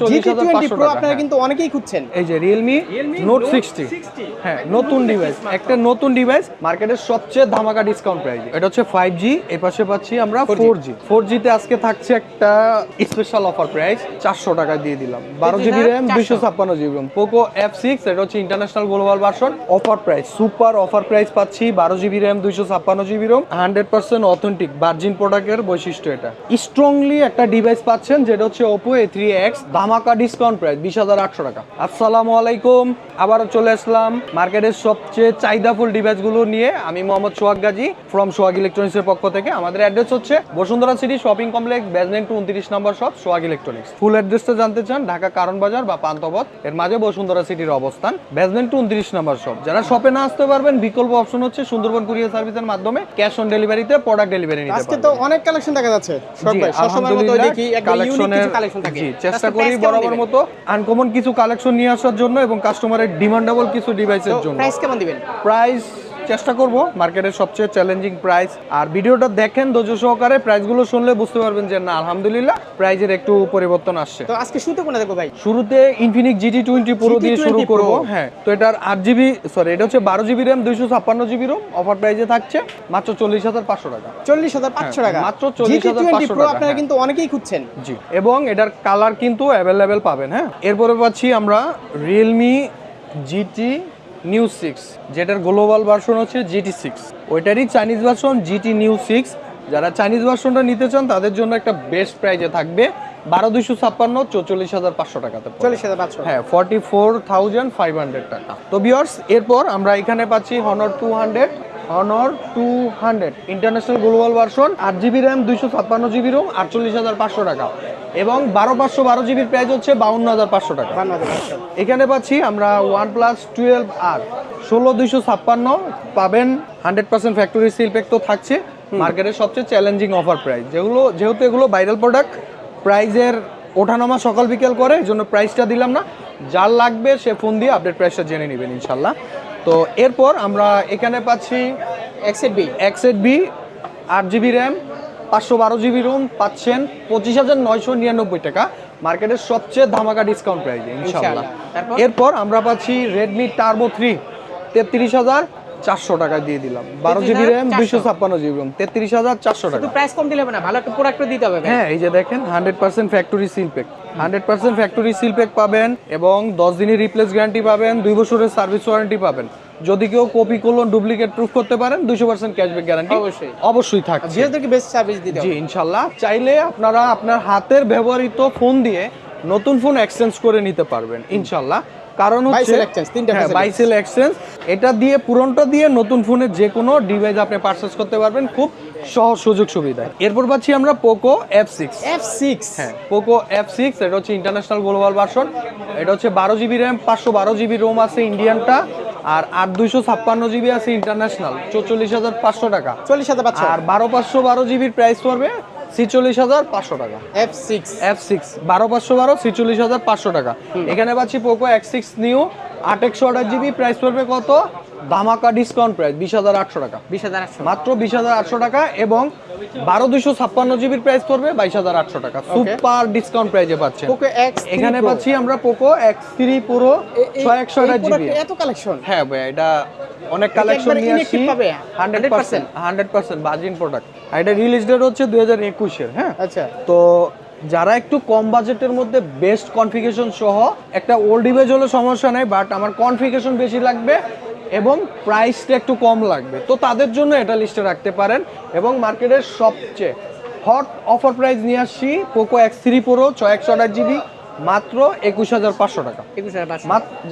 চল্লিশ GT20 Pro আপনারা। কিন্তু অনেকেই খুঁজছেন। এই যে রিয়েলমি নোট সিক্সটি হ্যাঁ নতুন ডিভাইস একটা নতুন ডিভাইস মার্কেটের সবচেয়ে ধামাকা ডিসকাউন্ট প্রাইস এটা হচ্ছে ফাইভ এর পাশে পাচ্ছি আমরা ফোর জি ফোর আজকে থাকছে একটা স্পেশাল অফার প্রাইস চারশো টাকা দিয়ে দিলাম। বারো জিবি র্যাম দুইশো ছাপ্পান্ন জিবি র্যাম পোকো এটা হচ্ছে international global version offer price super offer price পাচ্ছি বারো জিবি র্যাম দুইশো ছাপ্পান্ন GB RAM hundred percent authentic virgin প্রোডাক্টের বৈশিষ্ট্য এটা। স্ট্রংলি একটা ডিভাইস পাচ্ছেন যেটা হচ্ছে ওপো এ থ্রি এক্স ধামাকা ডিসকাউন্ট প্রাইস বিশ হাজার আটশো টাকা। আসসালামু আলাইকুম। আবারও চলে আসলাম মার্কেটের সবচেয়ে চাহিদাফুল ডিভাইসগুলো নিয়ে। আমি মোহাম্মদ সোহাগ গাজী ফ্রম সোহাগ ইলেকট্রনিক্সের পক্ষ থেকে। আমাদের অ্যাড্রেস হচ্ছে Bashundhara City shopping complex basement two উনত্রিশ নম্বর শপ সোহাগ ইলেকট্রনিক্স। ফুল অ্যাড্রেসটা জানতে চান ঢাকা কারণ বাজার বা পান্থপথ এর মাঝে বসুন্ধরা সিটির অবস্থান বেজমেন্ট টু উনত্রিশ নম্বর শপ যারা শপে না আসতে পারবেন বিকল্প অপশন হচ্ছে সুন্দরবন কুরিয়ার সার্ভিসের মাধ্যমে ক্যাশ অন ডেলিভারিতে প্রোডাক্ট ডেলিভারি নিতে আজকে তো অনেক কালেকশন দেখা যাচ্ছে সব ভাই সবসময়ের মতো দেখি একটা ইউনিক কিছু কালেকশন থাকে। চেষ্টা করি বরাবর মতো আনকমন কিছু কালেকশন নিয়ে আসার জন্য এবং কাস্টমারের ডিমান্ডেবল কিছু ডিভাইসের জন্য। প্রাইস কেমন দিবেন? প্রাইস চেষ্টা করব মার্কেটের সবচেয়ে চ্যালেঞ্জিং প্রাইস আর ভিডিওটা দেখেন ধৈর্য সহকারে প্রাইসগুলো শুনলে বুঝতে পারবেন যে না আলহামদুলিল্লাহ প্রাইজের একটু পরিবর্তন আসছে। তো আজকে শুরুতে কোনটা দেখো ভাই? শুরুতে ইনফিনিক্স জিটি টোয়েন্টি প্রো দিয়ে GT20 শুরু করব। হ্যাঁ তো এটার আট জিবি সরি এটা হচ্ছে বারো জিবি র্যাম দুইশো ছাপ্পান্ন জিবি রোম অফার প্রাইজে থাকছে মাত্র চল্লিশ হাজার পাঁচশো টাকা। চল্লিশ হাজার পাঁচশো হ্যাঁ, টাকা। মাত্র 40,500 প্রো টাকা, আপনারা হ্যাঁ। কিন্তু অনেকেই খুঁজছেন। জি এবং এটার কালার কিন্তু অ্যাভেলেবেল পাবেন হ্যাঁ। এরপরে পাচ্ছি আমরা রিয়েলমি জিটি নিউ সিক্স যেটার গ্লোবাল ভার্সন হচ্ছে GT six ওইটারই Chinese version GT neo six যারা চাইনিজ ভার্সনটা নিতে চান তাদের জন্য একটা বেস্ট প্রাইজে থাকবে বারো দুইশো ছাপ্পান্ন চৌচল্লিশ হাজার পাঁচশো টাকাতে চল্লিশ হাজার পাঁচশো। হ্যাঁ forty four thousand five hundred টাকা। তো বিয়ার্স এরপর আমরা এখানে পাচ্ছি Honor two hundred Honor two hundred international global version আট জিবি র্যাম দুইশো ছাপ্পান্ন জিবি রোম আটচল্লিশ হাজার পাঁচশো টাকা। এবং বারো পাঁচশো বারো জিবির প্রাইস হচ্ছে বাউন্ন হাজার পাঁচশো টাকা। এখানে পাচ্ছি আমরা ওয়ান প্লাস টুয়েলভ আর ষোলো দুইশো ছাপ্পান্ন পাবেন হান্ড্রেড পার্সেন্ট ফ্যাক্টরি সিলপ্যাক তো থাকছে। মার্কেটের সবচেয়ে চ্যালেঞ্জিং অফার প্রাইস যেগুলো যেহেতু এগুলো ভাইরাল প্রোডাক্ট প্রাইজের ওঠানামা সকাল বিকেল করে এই জন্য প্রাইসটা দিলাম না। যার লাগবে সে ফোন দিয়ে আপডেট প্রাইসটা জেনে নেবেন ইনশাল্লাহ। তো এরপর আমরা এখানে পাচ্ছি X eight B X eight B আট জিবি র্যাম পাঁচশো বারো জিবি রোম পাচ্ছেন পঁচিশ হাজার নয়শো নিরানব্বই টাকা। মার্কেটের সবচেয়ে ধামাকা ডিসকাউন্ট প্রাইস ইনশাল্লাহ। এরপর আমরা পাচ্ছি রেডমি টার্বো থ্রি তেত্রিশ হাজার চারশো টাকা দিয়ে দিলাম। বারো জিবি র্যাম 33,400 দুইশো ছাপ্পান্ন জিবি রোম তেত্রিশ হাজার চারশো টাকা। প্রাইস কম দিলে না ভালো একটা প্রোডাক্ট দিতে হবে হ্যাঁ এই যে দেখেন hundred percent factory seal pack hundred percent factory seal pack পাবেন এবং দশ দিনের রিপ্লেস গ্যারান্টি পাবেন দুই বছরের সার্ভিস ওয়ারেন্টি পাবেন। যদি কেউ কপি করল ডুপ্লিকেট প্রুফ করতে পারেন দুশো পার্সেন্ট ক্যাশব্যাক গ্যারান্টি অবশ্যই। অবশ্যই থাকছে। যেহেতু বেস্ট সার্ভিস দিতে জি ইনশাল্লাহ। চাইলে আপনারা আপনার হাতের ব্যবহৃত ফোন দিয়ে নতুন ফোন এক্সচেঞ্জ করে নিতে পারবেন ইনশাল্লাহ। কারণ হচ্ছে বাইসেল এক্সচেঞ্জ এটা দিয়ে পুরনটা দিয়ে নতুন ফোনের যে কোনো ডিভাইস আপনি পারচেজ করতে পারবেন। খুব সহজ সুযোগ সুবিধা। এরপর পাচ্ছি আমরা Poco F six F six হ্যাঁ পোকো এফ সিক্স এটা হচ্ছে ইন্টারন্যাশনাল গ্লোবাল ভার্সন এটা হচ্ছে বারো জিবি র্যাম পাঁচশো বারো জিবি রোম আছে ইন্ডিয়ানটা আর আট দুইশো ছাপ্পান্ন জিবি আছে ইন্টারন্যাশনাল চৌচল্লিশ হাজার পাঁচশো টাকা। চল্লিশ হাজার পাঁচশো। আর বারো পাঁচশো বারো জিবির প্রাইস পড়বে ছিচল্লিশ হাজার পাঁচশো টাকা। এফ সিক্স এফ সিক্স বারো পাঁচশো বারো ছিচল্লিশ হাজার পাঁচশো টাকা। এখানে পাচ্ছি পোকো এক্স সিক্স নিউ আট একশো আঠাশ জিবি প্রাইস পড়বে কত? ধামাকা ডিসকাউন্ট প্রাইস বিশ হাজার আটশো টাকা। বিশ হাজার মাত্র বিশ হাজার আটশো টাকা এবং বারো দুশো ছাপ্পান্ন জিবির প্রাইস পড়বে বাইশ হাজার আটশো টাকা। সুপার ডিসকাউন্ট প্রাইজে পাচ্ছেন। পোকো এক্স এখানে পাচ্ছি আমরা পোকো এক্স থ্রি পুরো ছয় একশো আঠাশ জিবি। এত কালেকশন হ্যাঁ ভাই এটা অনেক কালেকশন নিয়ে আসছি। Hundred percent hundred percent virgin product আর এটা রিলিজ ডেট হচ্ছে দুই হাজার একুশের হ্যাঁ? আচ্ছা। তো যারা একটু কম বাজেটের মধ্যে বেস্ট কনফিগেশন সহ একটা ওল্ড ডিভাইস হলে সমস্যা নেই বাট আমার কনফিগেশন বেশি লাগবে এবং প্রাইসটা একটু কম লাগবে। তো তাদের জন্য এটা লিস্টে রাখতে পারেন এবং মার্কেটের সবচেয়ে হট অফার প্রাইস নিয়ে আসছি পোকো এক্স থ্রি প্রো ছয় একশো আঠাশ জিবি মাত্র একুশ হাজার পাঁচশো টাকা। একুশ হাজার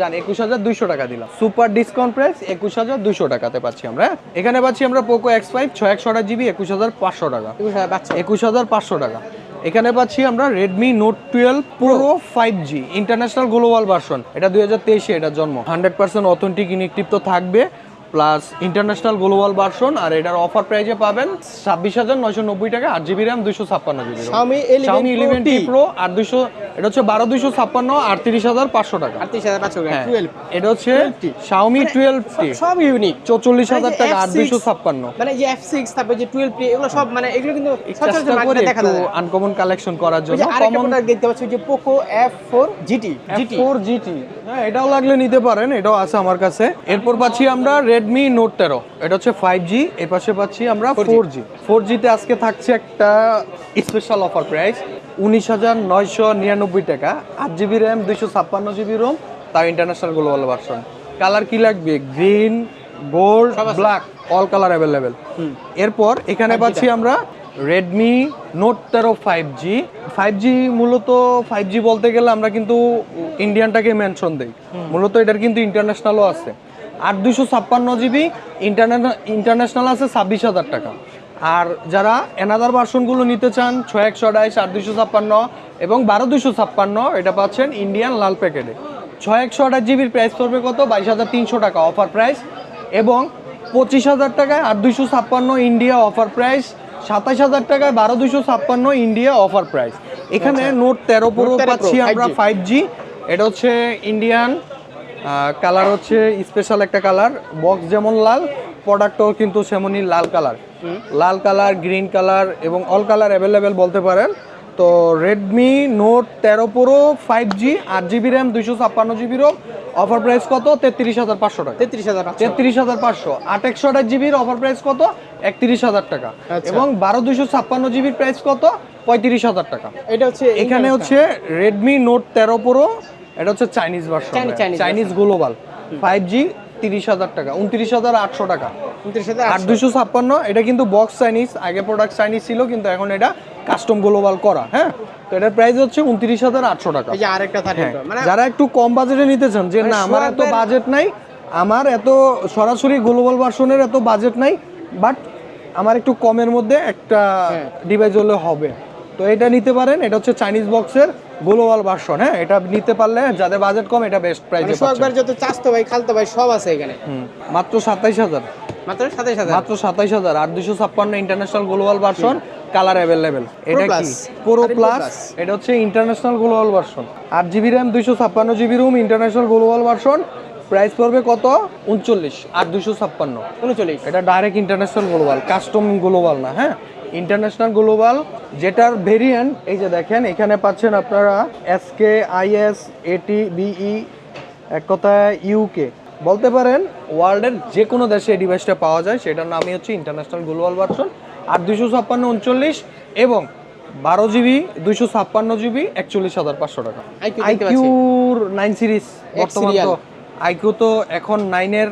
জান একুশ হাজার দুইশো টাকা দিলাম। সুপার ডিসকাউন্ট প্রাইস একুশ হাজার দুইশো টাকাতে পাচ্ছি আমরা? এখানে পাচ্ছি আমরা পোকো এক্স ফাইভ ছয় একশো আঠাশ জিবি একুশ হাজার পাঁচশো টাকা। একুশ হাজার পাঁচশো টাকা। এখানে পাচ্ছি আমরা Redmi Note twelve Pro five G international global version এটা দুই হাজার তেইশে এটার জন্ম। হান্ড্রেড পার্সেন্ট অথেন্টিক ইনেকটিভ তো থাকবে। প্লাস ইন্টারন্যাশনাল গ্লোবাল ভার্সন আর এটার অফার প্রাইজে পাবেন ছাব্বিশ হাজার নয়শো নব্বই টাকা আট জিবি র্যাম দুইশো ছাপ্পান্ন GB Xiaomi 11 Xiaomi Pro 11 T Pro আর দুইশো এটা হচ্ছে বারো দুইশো ছাপ্পান্ন আটত্রিশ হাজার পাঁচশো টাকা। আটত্রিশ হাজার পাঁচশো হ্যাঁ, এটা হচ্ছে 12T টুয়েলভ টি সব ইউনিক চৌচল্লিশ হাজার মানে টাকা আট F6 দুইশো ছাপ্পান্ন। মানে যে এফ সিক্স তারপরে যে টুয়েলভ টি এগুলো সব মানে এগুলো কিন্তু একটু আনকমন কালেকশন করার জন্য কমন দেখতে পাচ্ছি যে Poco F four GT GT four GT হ্যাঁ এটাও লাগলে নিতে পারেন এটাও আছে আমার কাছে। এরপর পাচ্ছি আমরা রেডমি নোট তেরো। এটা হচ্ছে ফাইভ জি এর পাশে পাচ্ছি আমরা ফোর জি ফোর জিতে আজকে থাকছে একটা স্পেশাল অফার প্রাইস উনিশ হাজার নয়শো নিরানব্বই টাকা। আট জিবি র্যাম দুইশো ছাপ্পান্ন জিবি রোম তার ইন্টারন্যাশনাল গ্লোবাল ভার্সন কালার কি লাগবে? Green gold black all colour available এরপর এখানে পাচ্ছি আমরা রেডমি নোট তেরো ফাইভ জি ফাইভ জি মূলত ফাইভ জি বলতে গেলে আমরা কিন্তু ইন্ডিয়ানটাকে মেনশন দিই। মূলত এটার কিন্তু ইন্টারন্যাশনালও আছে। আর দুশো ছাপ্পান্ন জিবি ইন্টারন্যাশনাল আছে ছাব্বিশ হাজার টাকা। আর যারা এনাদার ভার্সনগুলো নিতে চান ছয় একশো আঠাইশ আট দুশো ছাপ্পান্ন এবং বারো দুশো ছাপ্পান্ন এটা পাচ্ছেন ইন্ডিয়ান লাল প্যাকেটে ছয় একশো আঠাশ জিবির প্রাইস পড়বে কত? বাইশ হাজার তিনশো টাকা অফার প্রাইস এবং পঁচিশ হাজার টাকায় আট দুশো ছাপ্পান্ন ইন্ডিয়া অফার প্রাইস সাতাশ হাজার টাকায় বারো দুশো ছাপ্পান্ন ইন্ডিয়া অফার প্রাইস এখানে নোট তেরো প্রো Note 13 Pro, পাচ্ছি আমরা ফাইভ জি এটা হচ্ছে ইন্ডিয়ান কালার হচ্ছে স্পেশাল একটা কালার বক্স যেমন লাল প্রোডাক্টও কিন্তু সেমনই লাল কালার লাল কালার গ্রিন কালার এবং অল কালার অ্যাভেলেবেল বলতে পারেন। তো রেডমি নোট তেরো প্রো ফাইভ জি আট জিবি র্যাম দুইশো ছাপ্পান্ন জিবি রোম অফার প্রাইস কত? তেত্রিশ হাজার পাঁচশো টাকা। তেত্রিশ হাজার তেত্রিশ হাজার পাঁচশো। আট একশো আঠাশ জিবির অফার প্রাইস কত? একত্রিশ হাজার টাকা। আচ্ছা। এবং বারো দুইশো ছাপ্পান্ন জিবির প্রাইস কত? পঁয়ত্রিশ হাজার টাকা। এটা হচ্ছে এখানে হচ্ছে রেডমি নোট তেরো প্রো এটা হচ্ছে Chinese version Chinese global five G তিরিশ হাজার টাকা। উনত্রিশ হাজার আটশো টাকা। আট দুশো ছাপ্পান্ন এটা কিন্তু বক্স চাইনিজ আগে প্রোডাক্ট চাইনিজ ছিল কিন্তু এখন এটা কাস্টম গ্লোবাল করা হ্যাঁ? তো এটার প্রাইস হচ্ছে উনত্রিশ হাজার আটশো টাকা। হ্যাঁ, মানে যারা একটু কম বাজেটে নিতে চান যে না আমার এত বাজেট নাই আমার এত সরাসরি গ্লোবাল ভার্সনের এত বাজেট নাই বাট আমার একটু কমের মধ্যে একটা হ্যাঁ। ডিভাইস হলে হবে। তো এটা নিতে পারেন এটা হচ্ছে চাইনিজ বক্সের গ্লোবাল ভার্সন হ্যাঁ? এটা নিতে পারলে যাদের বাজেট কম এটা বেস্ট মানে প্রাইসে সোহাগবার যত চাস্তো ভাই খালতো ভাই সব আছে এখানে। মাত্র সাতাইশ হাজার। মাত্র সাতাইশ হাজার? মাত্র সাতাইশ হাজার আট দুশো ছাপ্পান্ন international global version colour available এটা কি? পুরো 13 Pro প্লাস এটা হচ্ছে ইন্টারন্যাশনাল গ্লোবাল ভার্সন আট জিবি র্যাম দুইশো ছাপ্পান্ন GB ROM international global version price পড়বে কত? উনচল্লিশ আট দুশো ছাপ্পান্ন। উনচল্লিশ। এটা direct international global custom global না হ্যাঁ? ইন্টারন্যাশনাল গ্লোবাল যেটার ভেরিয়েন্ট এই যে দেখেন এখানে পাচ্ছেন আপনারা এস কে আইএস এটি বিই এক কথায় ইউকে বলতে পারেন ওয়ার্ল্ডের যে কোনো দেশে এই ডিভাইসটা পাওয়া যায় সেটার নামই হচ্ছে ইন্টারন্যাশনাল গ্লোবাল ভার্সন আর দুশো ছাপ্পান্ন উনচল্লিশ এবং বারো জিবি দুইশো ছাপ্পান্ন জিবি একচল্লিশ হাজার পাঁচশো টাকা। আইকিউর নাইন সিরিজ বর্তমান তো আইকিউ তো এখন নাইনের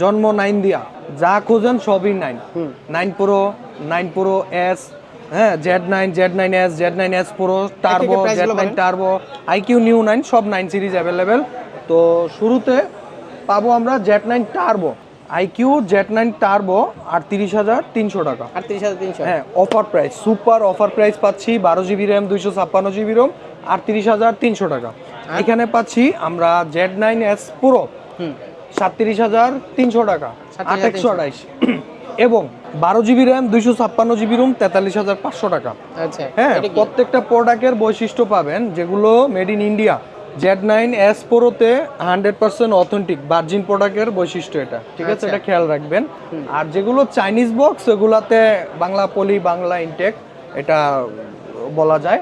জন্ম নাইন দিয়া। যা খোঁজেন সবই nine. Nine pro nine pro S হ্যাঁ Z nine Z nine S Z nine S pro turbo Z nine. Turbo iQOO Neo nine সব নাইন সিরিজ অ্যাভেলেবেল তো শুরুতে পাবো আমরা Z nine turbo. IQOO Z nine turbo আর তিরিশ হাজার তিনশো টাকা। আটত্রিশ হাজার তিনশো। হ্যাঁ offer price super offer price পাচ্ছি বারো জিবি র্যাম দুইশো ছাপ্পান্ন জিবি রোম আটত্রিশ হাজার তিনশো টাকা। এখানে পাচ্ছি আমরা জেড নাইন এস পুরো। হুম। সাতত্রিশ হাজার তিনশো টাকা 37,300 আট একশো আঠাইশ এবং বারো জিবি র্যাম দুইশো ছাপ্পান্ন জিবি রুম তেতাল্লিশ হাজার পাঁচশো টাকা। আচ্ছা হ্যাঁ প্রত্যেকটা প্রোডাক্টের বৈশিষ্ট্য পাবেন যেগুলো made in India Z nine S প্রোতে hundred percent authentic virgin প্রোডাক্টের বৈশিষ্ট্য এটা। ঠিক আছে আচ্ছা। এটা খেয়াল রাখবেন। আর যেগুলো চাইনিজ বক্স এগুলাতে বাংলা পলি বাংলা ইনটেক এটা বলা যায়।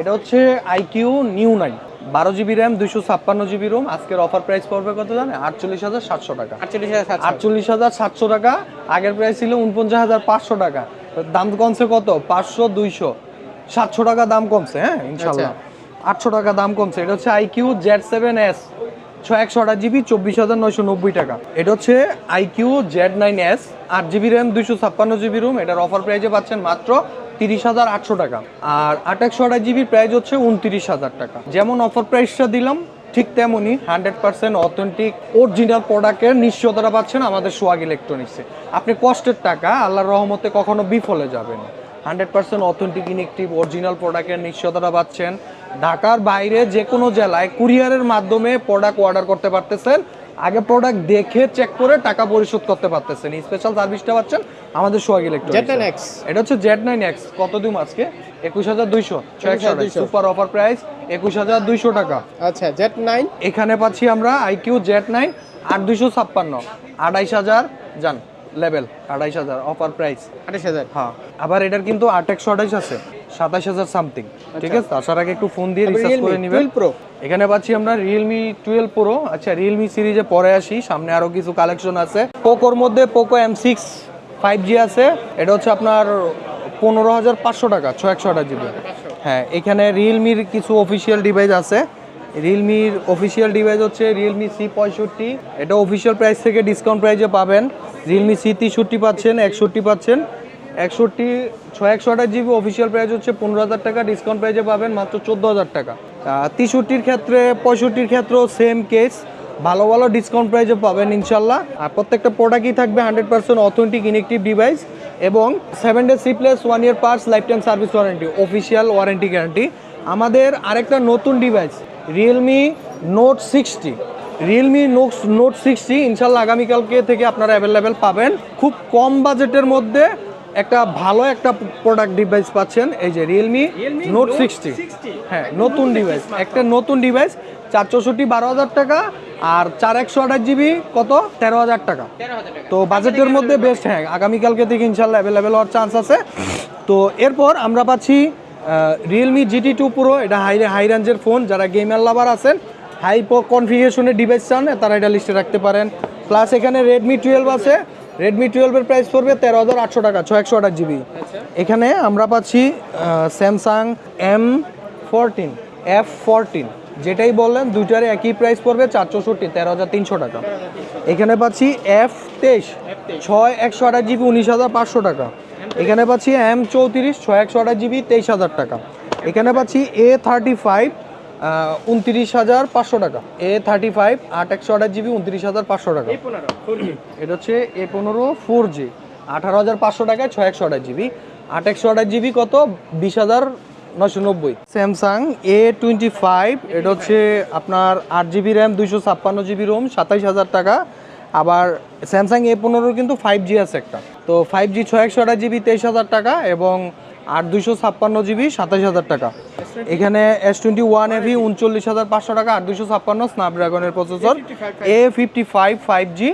এটা হচ্ছে আইকিউ নিউ নাইন বারো জিবি র্যাম দুইশো ছাপ্পান্ন জিবি রুম আজকের অফার প্রাইস পড়বে কত জানে আটচল্লিশ হাজার সাতশো টাকা। আটচল্লিশ হাজার সাতশো। টাকা আগের প্রাইস ছিল উনপঞ্চাশ হাজার পাঁচশো টাকা। দাম কমছে কত? পাঁচশো দুইশো। সাতশো টাকা দাম কমছে হ্যাঁ? ইনশাল্লাহ আটশো টাকা দাম কমছে। এটা হচ্ছে আইকিউ জেড সেভেন এস ছয় একশো আঠাশ জিবি চব্বিশ হাজার নয়শো নব্বই টাকা। এটা হচ্ছে আইকিউ জেড নাইন এস আট জিবি র্যাম দুইশো ছাপ্পান্ন জিবি রুম এটার অফার প্রাইজে পাচ্ছেন মাত্র তিরিশ হাজার আটশো টাকা। আর আট একশো আঠাশ জিবির প্রাইস হচ্ছে উনত্রিশ হাজার টাকা। যেমন অফার প্রাইসটা দিলাম, ঠিক তেমনই হান্ড্রেড পার্সেন্ট অথেন্টিক অরিজিনাল প্রোডাক্টের নিশ্চয়তাটা পাচ্ছেন আমাদের সোয়াগ ইলেকট্রনিক্সে আপনি কষ্টের টাকা, আল্লাহর রহমতে কখনো বিফলে যাবেন hundred percent authentic inactive original প্রোডাক্টের নিশ্চয়তাটা পাচ্ছেন। ঢাকার বাইরে যে কোনো জেলায় কুরিয়ারের মাধ্যমে প্রোডাক্ট অর্ডার করতে পারতেছেন আগে প্রোডাক্ট দেখে চেক করে টাকা পরিশোধ করতে পারতেছেন। স্পেশাল সার্ভিসটা পাচ্ছেন আমাদের সোহাগ ইলেকট্রনিক্স Z9X এটা হচ্ছে জেড নাইন এক্স কত দিন আজকে? একুশ হাজার দুইশো। সুপার অফার প্রাইস একুশ হাজার দুইশো। টাকা। আচ্ছা জেড নাইন এখানে পাচ্ছি আমরা আইকিউ জেড নাইন আট দুইশো ছাপ্পান্ন। আড়াইশ হাজার যান লেভেল আড়াইশ হাজার অফার প্রাইস আঠাশ হাজার। হ্যাঁ। আবার এটার কিন্তু আট একশো আঠাইশ আছে। সাতাশ হাজার সামথিং ঠিক আছে? আসার আগে একটু ফোন দিয়ে রিচার্জ করে নেবেন। প্রো এখানে পাচ্ছি আমরা রিয়েলমি টুয়েলভ প্রো আচ্ছা রিয়েলমি সিরিজে পরে আসি সামনে আরও কিছু কালেকশন আছে। পোকোর মধ্যে Poco M six five G আছে। এটা হচ্ছে আপনার পনেরো হাজার পাঁচশো টাকা ছয় একশো আঠাশ জিবি হ্যাঁ এখানে রিয়েলমির কিছু অফিসিয়াল ডিভাইস আছে। রিয়েলমির অফিসিয়াল ডিভাইস হচ্ছে রিয়েলমি সি পঁয়ষট্টি। এটা অফিসিয়াল প্রাইস থেকে ডিসকাউন্ট প্রাইসে পাবেন। রিয়েলমি সি তেষট্টি পাচ্ছেন একষট্টি পাচ্ছেন। একষট্টি, ছয় একশো আঠাশ জিবি অফিসিয়াল প্রাইস হচ্ছে পনেরো হাজার টাকা ডিসকাউন্ট প্রাইসে পাবেন মাত্র চোদ্দ হাজার টাকা। তেষট্টির ক্ষেত্রে, পঁয়ষট্টির ক্ষেত্রেও সেম কেস ভালো ভালো ডিসকাউন্ট প্রাইসে পাবেন ইনশাল্লাহ। আর প্রত্যেকটা প্রোডাক্টই থাকবে hundred percent authentic inactive device এবং seven day C plus one year parts lifetime service warranty official warranty guarantee আমাদের আরেকটা নতুন device Realme Note sixty Realme Note Note sixty ইনশাল্লাহ আগামীকালকে থেকে আপনারা অ্যাভেলেবেল পাবেন। খুব কম বাজেটের মধ্যে একটা ভালো একটা প্রোডাক্ট ডিভাইস পাচ্ছেন এই যে রিয়েলমি নোট সিক্সটি হ্যাঁ নতুন ডিভাইস একটা নতুন ডিভাইস চার চৌষট্টি বারো হাজার টাকা আর চার একশো আঠাশ জিবি কত? তেরো হাজার টাকা। তো বাজেটের মধ্যে বেস্ট হ্যাঁ আগামীকালকে থেকে ইনশাল্লাহ অ্যাভেলেবেল হওয়ার চান্স আছে। তো এরপর আমরা পাচ্ছি রিয়েলমি জিটি টু প্রো এটা হাই হাই রেঞ্জের ফোন যারা গেমার লাভার আছেন হাই কনফিগারেশনের ডিভাইস চান তারা এটা লিস্টে রাখতে পারেন। প্লাস এখানে রেডমি টুয়েলভ আছে রেডমি টুয়েলভের প্রাইস পড়বে তেরো হাজার আটশো টাকা ছয় একশো আঠাশ জিবি এখানে আমরা পাচ্ছি Samsung M fourteen F fourteen যেটাই বললেন দুইটার একই প্রাইস পড়বে চার চৌষট্টি তেরো হাজার তিনশো টাকা। এখানে পাচ্ছি এফ তেইশ ছয় একশো আঠাশ জিবি উনিশ হাজার পাঁচশো টাকা। এখানে পাচ্ছি এম চৌত্রিশ ছয় একশো আঠাশ জিবি তেইশ হাজার টাকা। এখানে পাচ্ছি এ থার্টি ফাইভ উনত্রিশ হাজার পাঁচশো টাকা। এ থার্টি ফাইভ আট একশো আঠাশ জিবি উনত্রিশ হাজার পাঁচশো টাকা। পনেরো এটা হচ্ছে এ পনেরো ফোর জি আঠারো হাজার পাঁচশো টাকায় ছয় একশো আঠাশ জিবি। আট একশো আঠাশ জিবি কত? বিশ হাজার নশো নব্বই। স্যামসাং এ টোয়েন্টি ফাইভ এটা হচ্ছে আপনার আট জিবি র্যাম দুইশো ছাপ্পান্ন জিবি রোম সাতাইশ হাজার টাকা। আবার স্যামসাং এ পনেরোর কিন্তু ফাইভ জি আছে একটা। তো ফাইভ জি ছয় একশো আঠাশ জিবি তেইশ হাজার টাকা এবং আট দুইশো ছাপ্পান্ন জিবি সাতাশ হাজার টাকা। এখানে এস টোয়েন্টি ওয়ান এভি উনচল্লিশ হাজার পাঁচশো টাকা, আট দুইশো ছাপ্পান্ন স্ন্যাপড্রাগনের processor A fifty five five G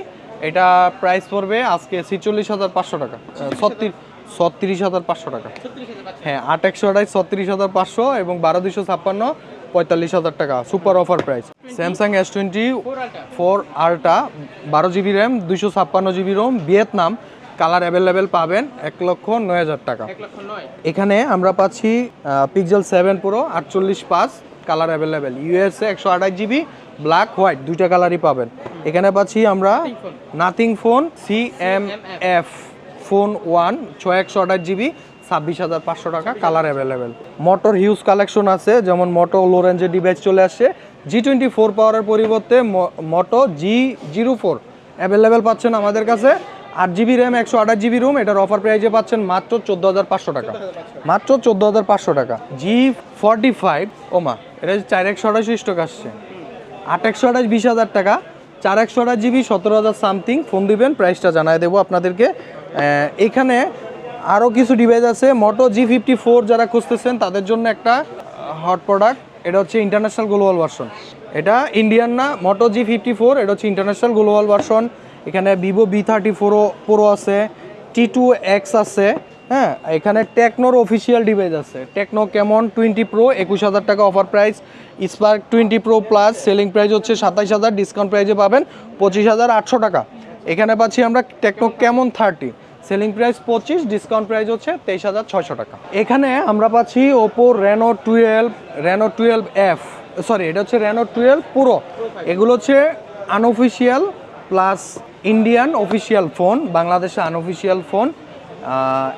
এটা প্রাইস পড়বে আজকে ছিচল্লিশ হাজার পাঁচশো টাকা। ছত্রিশ ছত্রিশ হাজার পাঁচশো টাকা। হ্যাঁ আট একশো আঠাইশ ছত্রিশ হাজার পাঁচশো এবং বারো দুইশো ছাপ্পান্ন, পঁয়তাল্লিশ হাজার টাকা super offer price Samsung S twenty four Ultra বারো জিবি র্যাম দুইশো ছাপ্পান্ন GB ROM Vietnam colour available পাবেন এক লক্ষ নয় হাজার টাকা। এখানে আমরা পাচ্ছি পিক্সেল সেভেন প্রো আটচল্লিশ পাঁচ কালার অ্যাভেলেবেল। ইউএসএ একশো আঠাশ জিবি ব্ল্যাক হোয়াইট দুইটা কালারই পাবেন। এখানে পাচ্ছি আমরা Nothing phone C M F phone one ছয় একশো আঠাশ জিবি ছাব্বিশ হাজার পাঁচশো টাকা colour available. Motor huge collection আছে যেমন মোটো লো রেঞ্জের ডিভাইস চলে আসছে জি টোয়েন্টি ফোর পাওয়ারের পরিবর্তে Moto G zero four available পাচ্ছেন আমাদের কাছে। আট জিবি র্যাম, একশো আঠাশ জিবি রুম, এটার অফার প্রাইজে পাচ্ছেন মাত্র চোদ্দ হাজার পাঁচশো টাকা। মাত্র চোদ্দ হাজার পাঁচশো টাকা। জি ফর্টি ফাইভ ওমা এটা চার একশো আঠাশ স্টক আসছে। আট একশো আঠাশ, বিশ হাজার টাকা। চার একশো আঠাশ জিবি, সতেরো হাজার সামথিং ফোন দিবেন প্রাইসটা জানাই দেবো আপনাদেরকে। এখানে আরও কিছু ডিভাইস আছে মোটো জি ফিফটি ফোর যারা খুঁজতেছেন, তাদের জন্য একটা হট প্রোডাক্ট এটা হচ্ছে ইন্টারন্যাশনাল গ্লোবাল ভার্সন এটা ইন্ডিয়ান না মোটো জি ফিফটি ফোর এটা হচ্ছে ইন্টারন্যাশনাল গ্লোবাল ভার্সন এখানে ভিভো বি থার্টি ফোরও প্রো আছে টি টু এক্স আছে হ্যাঁ? এখানে টেকনোর অফিসিয়াল ডিভাইস আছে। টেকনো কেমন টোয়েন্টি প্রো একুশ হাজার টাকা offer price Spark twenty pro plus selling price হচ্ছে সাতাইশ হাজার ডিসকাউন্ট প্রাইসে পাবেন পঁচিশ হাজার আটশো টাকা। এখানে পাচ্ছি আমরা Tecno Camon thirty selling price পঁচিশ ডিসকাউন্ট প্রাইস হচ্ছে তেইশ হাজার ছয়শো টাকা। এখানে আমরা পাচ্ছি Oppo Reno twelve Reno twelve F sorry এটা হচ্ছে রেনো টুয়েলভ পুরো এগুলো হচ্ছে unofficial plus Indian official phone, বাংলাদেশে আনঅফিসিয়াল ফোন।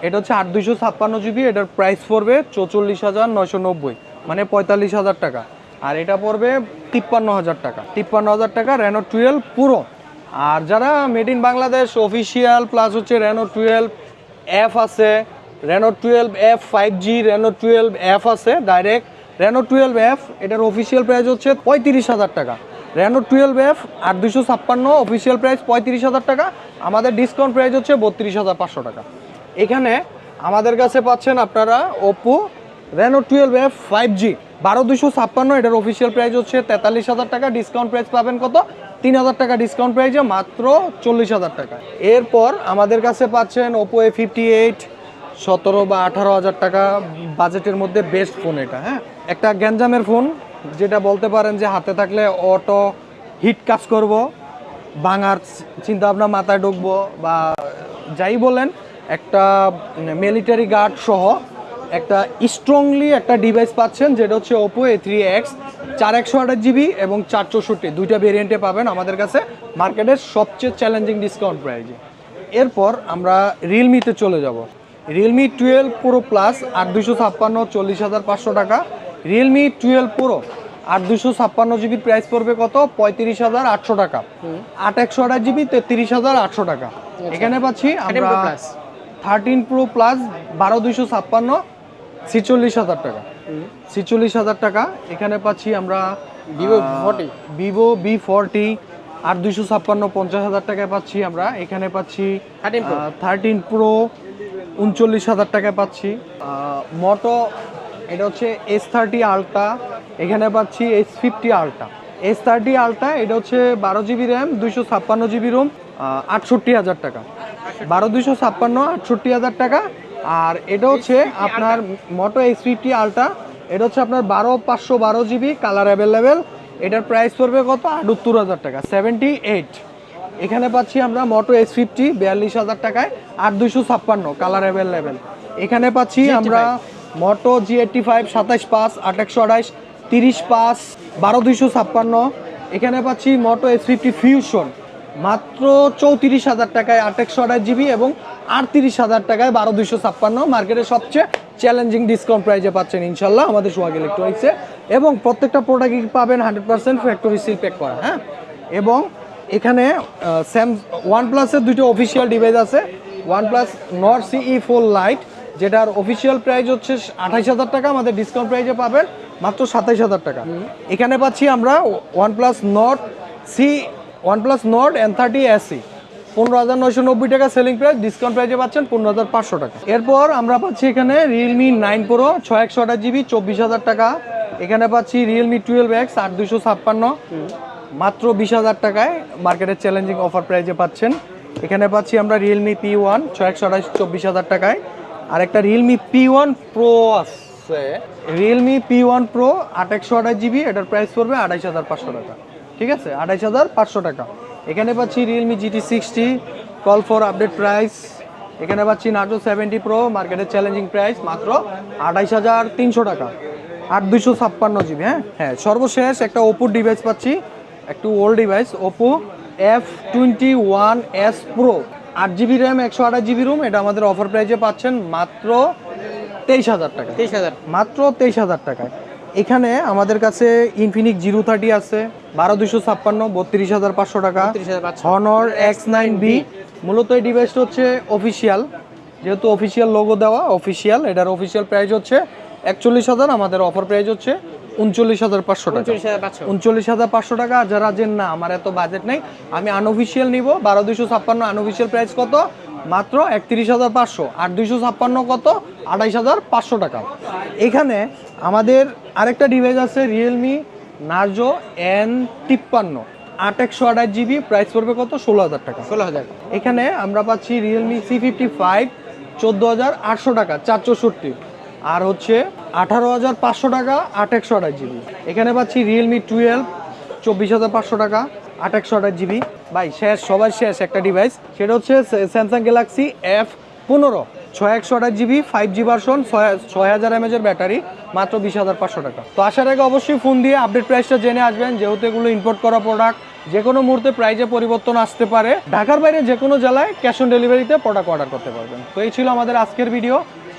এটা হচ্ছে আট দুইশো ছাপ্পান্ন জিবি এটার প্রাইস পড়বে চৌচল্লিশ হাজার নয়শো নব্বই। মানে পঁয়তাল্লিশ হাজার টাকা। আর এটা পড়বে তিপ্পান্ন হাজার টাকা। তিপ্পান্ন হাজার টাকা রেনো টুয়েলভ পুরো আর যারা made in Bangladesh official plus হচ্ছে রেনো টুয়েলভ এফ আছে। Reno twelve F five G Reno twelve F আছে। ডাইরেক্ট রেনো টুয়েলভ এফ এটার অফিসিয়াল প্রাইস হচ্ছে পঁয়ত্রিশ হাজার টাকা। র্যানো টুয়েলভ এফ আট দুশো ছাপ্পান্ন অফিসিয়াল প্রাইস পঁয়ত্রিশ হাজার টাকা। আমাদের ডিসকাউন্ট প্রাইস হচ্ছে বত্রিশ হাজার পাঁচশো টাকা। এখানে আমাদের কাছে পাচ্ছেন আপনারা Oppo Reno twelve F five G বারো দুশো ছাপ্পান্ন, এটার অফিসিয়াল প্রাইস হচ্ছে তেতাল্লিশ হাজার টাকা। ডিসকাউন্ট প্রাইস পাবেন কত? তিন হাজার টাকা ডিসকাউন্ট প্রাইসে মাত্র চল্লিশ হাজার টাকা। এরপর আমাদের কাছে পাচ্ছেন ওপো এ ফিফটি এইট সতেরো বা আঠারো হাজার টাকা। বাজেটের মধ্যে বেস্ট ফোন এটা হ্যাঁ? একটা গ্যাঞ্জামের ফোন যেটা বলতে পারেন যে হাতে থাকলে অটো হিট কাজ করব, ভাঙার চিন্তা ভাবনা মাথায় ঢুকবো বা যাই বলেন, একটা মিলিটারি গার্ড সহ একটা স্ট্রংলি একটা ডিভাইস পাচ্ছেন, যেটা হচ্ছে ওপো এ থ্রি এক্স চার একশো আঠাশ জিবি এবং চার চৌষট্টি, দুইটা ভেরিয়েন্টে পাবেন আমাদের কাছে মার্কেটের সবচেয়ে চ্যালেঞ্জিং ডিসকাউন্ট প্রাইজে এরপর আমরা রিয়েলমিতে চলে যাব। রিয়েলমি টুয়েলভ প্রো প্লাস আট দুশো ছাপ্পান্ন, চল্লিশ হাজার পাঁচশো টাকা। রিয়েলমি টুয়েলভ প্রো আট দুশো ছাপ্পান্ন জিবির প্রাইস পড়বে কত? পঁয়ত্রিশ হাজার আটশো টাকা। আট একশো আঠাশ জিবি তেত্রিশ হাজার আটশো টাকা। এখানে পাচ্ছি আমরা থার্টিন প্রো প্লাস বারো দুশো ছাপ্পান্ন ছিচল্লিশ হাজার টাকা। ছিচল্লিশ হাজার টাকা। এখানে পাচ্ছি আমরা Vivo V40 Vivo B forty আট দুশো ছাপ্পান্ন পঞ্চাশ হাজার টাকায় পাচ্ছি আমরা। এখানে পাচ্ছি 13 থার্টিন প্রো উনচল্লিশ হাজার টাকায় পাচ্ছি। মোটো এটা হচ্ছে এস থার্টি আলট্রা এখানে পাচ্ছি S fifty ultra S thirty ultra এটা হচ্ছে বারো জিবি র্যাম দুইশো ছাপ্পান্ন জিবি রোম আটষট্টি হাজার টাকা। বারো দুইশো ছাপ্পান্ন আটষট্টি হাজার টাকা। আর এটা হচ্ছে আপনার মোটো এস ফিফটি আলট্রা এটা হচ্ছে আপনার বারো পাঁচশো বারো জিবি কালার অ্যাভেলেবেল এটার প্রাইস পড়বে কত? আটাত্তর হাজার টাকা সেভেন্টি এইট এখানে পাচ্ছি আমরা মোটো এস ফিফটি বিয়াল্লিশ হাজার টাকায় আট দুইশো ছাপ্পান্ন কালার অ্যাভেলেবেল এখানে পাচ্ছি আমরা মোটো জি এইটটি ফাইভ সাতাশ পাঁচ আট একশো আঠাইশ, তিরিশ পাঁচ বারো দুইশো ছাপ্পান্ন। এখানে পাচ্ছি মোটো এস ফিফটি ফিউশন মাত্র চৌত্রিশ হাজার টাকায় একশো আঠাশ জিবি এবং আটত্রিশ হাজার টাকায় বারো দুইশো ছাপ্পান্ন। মার্কেটের সবচেয়ে চ্যালেঞ্জিং ডিসকাউন্ট প্রাইজে পাচ্ছেন ইনশাল্লাহ আমাদের সোহাগ ইলেকট্রনিক্সে এবং প্রত্যেকটা প্রোডাক্টই পাবেন hundred percent factory seal pack করা হ্যাঁ? এবং এখানে স্যাম ওয়ান প্লাসের দুটো অফিসিয়াল ডিভাইস আছে। OnePlus Nord CE four lite যেটার অফিসিয়াল প্রাইস হচ্ছে আঠাইশ হাজার টাকা, আমাদের ডিসকাউন্ট প্রাইসে পাবেন মাত্র সাতাইশ হাজার টাকা। এখানে পাচ্ছি আমরা OnePlus Nord C OnePlus Nord N thirty SE পনেরো হাজার নয়শো নব্বই টাকা সেলিং প্রাইস ডিসকাউন্ট প্রাইসে পাচ্ছেন পনেরো হাজার পাঁচশো টাকা। এরপর আমরা পাচ্ছি এখানে রিয়েলমি নাইন প্রো ছয় একশো আঠাশ জিবি চব্বিশ হাজার টাকা। এখানে পাচ্ছি রিয়েলমি টুয়েলভ এক্স আট দুশো ছাপ্পান্ন। মাত্র বিশ হাজার টাকায় মার্কেটের চ্যালেঞ্জিং অফার প্রাইজে পাচ্ছেন। এখানে পাচ্ছি আমরা রিয়েলমি পি ওয়ান ছয় একশো আঠাশ, চব্বিশ হাজার টাকায়। আর একটা রিয়েলমি পি ওয়ান প্রো আছে। রিয়েলমি পি ওয়ান প্রো একশো আঠাশ জিবি এটার প্রাইস পড়বে আড়াইশ হাজার পাঁচশো টাকা। ঠিক আছে? আড়াইশ হাজার পাঁচশো টাকা। এখানে পাচ্ছি Realme GT sixty call for update price এখানে পাচ্ছি নাটো সেভেন্টি প্রো মার্কেটের চ্যালেঞ্জিং প্রাইস মাত্র আড়াইশ হাজার তিনশো টাকা। আট দুশো ছাপ্পান্ন জিবি হ্যাঁ? হ্যাঁ সর্বশেষ একটা ওপোর ডিভাইস পাচ্ছি। একটু old device Oppo F twenty one S pro আট জিবি র্যাম একশো আঠাশ জিবি রুম এটা আমাদের অফার প্রাইজে পাচ্ছেন মাত্র তেইশ হাজার টাকা তেইশ হাজার। মাত্র তেইশ হাজার টাকায়। এখানে আমাদের কাছে ইনফিনিক জিরো থার্টি আছে বারো দুশো ছাপ্পান্ন বত্রিশ হাজার পাঁচশো টাকা। হনর এক্স নাইন বি মূলত এই ডিভাইসটা হচ্ছে অফিসিয়াল যেহেতু অফিসিয়াল লোগো দেওয়া অফিসিয়াল এটার অফিসিয়াল প্রাইস হচ্ছে একচল্লিশ হাজার আমাদের অফার প্রাইস হচ্ছে উনচল্লিশ হাজার পাঁচশো টাকা। উনচল্লিশ হাজার পাঁচশো। টাকা আর যারা যে না আমার এত বাজেট নেই। আমি আনঅফিসিয়াল নিব বারো দুইশো ছাপ্পান্ন আনঅফিসিয়াল প্রাইস কত? মাত্র একত্রিশ হাজার পাঁচশো আর দুইশো ছাপ্পান্ন কত? আঠাইশ হাজার পাঁচশো টাকা। এখানে আমাদের আরেকটা ডিভাইস আছে রিয়েলমি নার্জো এন তিপ্পান্ন। আট একশো আঠাশ জিবি প্রাইস পড়বে কত? ষোলো হাজার টাকা। ষোলো হাজার। এখানে আমরা পাচ্ছি রিয়েলমি সি ফিফটি ফাইভ চোদ্দ হাজার আটশো টাকা চার চৌষট্টি আর হচ্ছে আঠারো হাজার পাঁচশো টাকা, আট একশো আঠাশ জিবি। এখানে পাচ্ছি রিয়েলমি টুয়েলভ চব্বিশ হাজার পাঁচশো টাকা, আট একশো আঠাশ জিবি। ভাই, শেষ, সবার শেষ একটা ডিভাইস সেটা হচ্ছে স্যামসাং গ্যালাক্সি এফ পনেরো, ছয় একশো আঠাশ জিবি ফাইভ জি ভার্সন ছয় হাজার এমএজের ব্যাটারি, মাত্র বিশ হাজার পাঁচশো টাকা। তো আসার আগে অবশ্যই ফোন দিয়ে আপডেট প্রাইসটা জেনে আসবেন। যেহেতু এগুলো ইম্পোর্ট করা প্রোডাক্ট যে কোনো মুহূর্তে প্রাইজে পরিবর্তন আসতে পারে। ঢাকার বাইরে যে কোনো জেলায় ক্যাশ অন ডেলিভারিতে প্রোডাক্ট অর্ডার করতে পারবেন। তো এই ছিল আমাদের আজকের ভিডিও